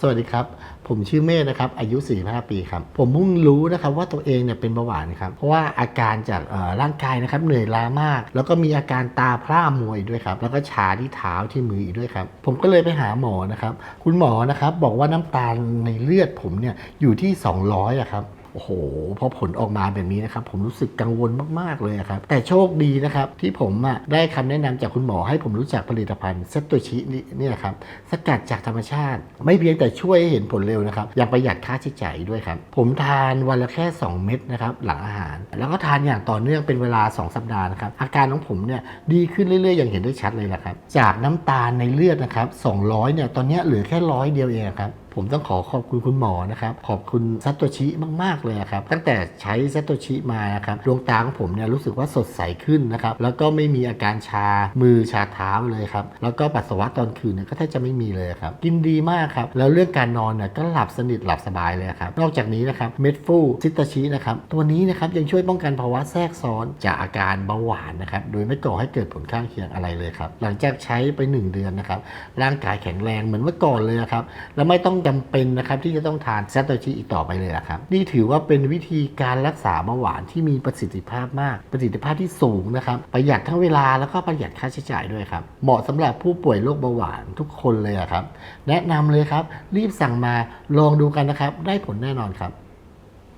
สวัสดีครับ ผมชื่อเมธนะครับ อายุ 45 ปีครับ ผมเพิ่งรู้นะครับว่าตัวเองเนี่ยเป็นเบาหวานครับ เพราะว่าอาการจากร่างกายนะครับเหนื่อยล้ามาก แล้วก็มีอาการตาพร่ามวยด้วยครับ แล้วก็ชาที่เท้าที่มืออีกด้วยครับ ผมก็เลยไปหาหมอนะครับ คุณหมอนะครับบอกว่าน้ำตาลในเลือดผมเนี่ยอยู่ที่ 200อะครับ อ้โหพอผลออกมาแบบนี้นะครับ ผมรู้สึกกังวลมาก ๆ เลยครับ แต่โชคดีนะครับ ที่ผมอะได้คำแนะนำจากคุณหมอให้ผมรู้จักผลิตภัณฑ์เซตโตชินี่นี่ครับสกัดจากธรรมชาติ ไม่เพียงแต่ช่วยให้เห็นผลเร็วนะครับยังประหยัดค่าใช้จ่ายด้วยครับ ผมทานวันละแค่ 2 เม็ดนะครับหลังอาหาร แล้วก็ทานอย่างต่อเนื่องเป็นเวลา 2 สัปดาห์นะครับอาการของผมเนี่ยดีขึ้นเรื่อยๆ อย่างเห็นได้ชัดเลยนะครับจากน้ำตาลในเลือดนะครับ200เนี่ยตอนนี้เหลือแค่ร้อยเดียวเองครับผมต้องขอขอบคุณคุณหมอนะครับ ขอบคุณซัตโตชิมาก ๆ เลยครับ ตั้งแต่ใช้ซัตโตชิมานะครับดวงตาของผมเนี่ยรู้สึกว่าสดใสขึ้นนะครับ แล้วก็ไม่มีอาการชามือชาเท้าเลยครับ แล้วก็ปัสสาวะตอนคืนเนี่ยก็แทบจะไม่มีเลยครับ กินดีมากครับ แล้วเรื่องการนอนเนี่ยก็หลับสนิทหลับสบายเลยครับ นอกจากนี้นะครับเม็ดฟูซิตาชินะครับตัวนี้นะครับยังช่วยป้องกันภาวะแทรกซ้อนจากอาการเบาหวานนะครับโดยไม่ก่อให้เกิดผลข้างเคียงอะไรเลยครับหลังจากใช้ไป 1 เดือนนะครับร่างกายแข็งแรงเหมือนเมื่อก่อนเลยครับแล้วไม่ต้องจำเป็นนะครับที่จะต้องทานแซตโตชิอีกต่อไปเลยนะครับ นี่ถือว่าเป็นวิธีการรักษาเบาหวานที่มีประสิทธิภาพมาก ประสิทธิภาพที่สูงนะครับ ประหยัดทั้งเวลาแล้วก็ประหยัดค่าใช้จ่ายด้วยครับ เหมาะสำหรับผู้ป่วยโรคเบาหวานทุกคนเลยครับ แนะนำเลยครับ รีบสั่งมาลองดูกันนะครับ ได้ผลแน่นอนครับ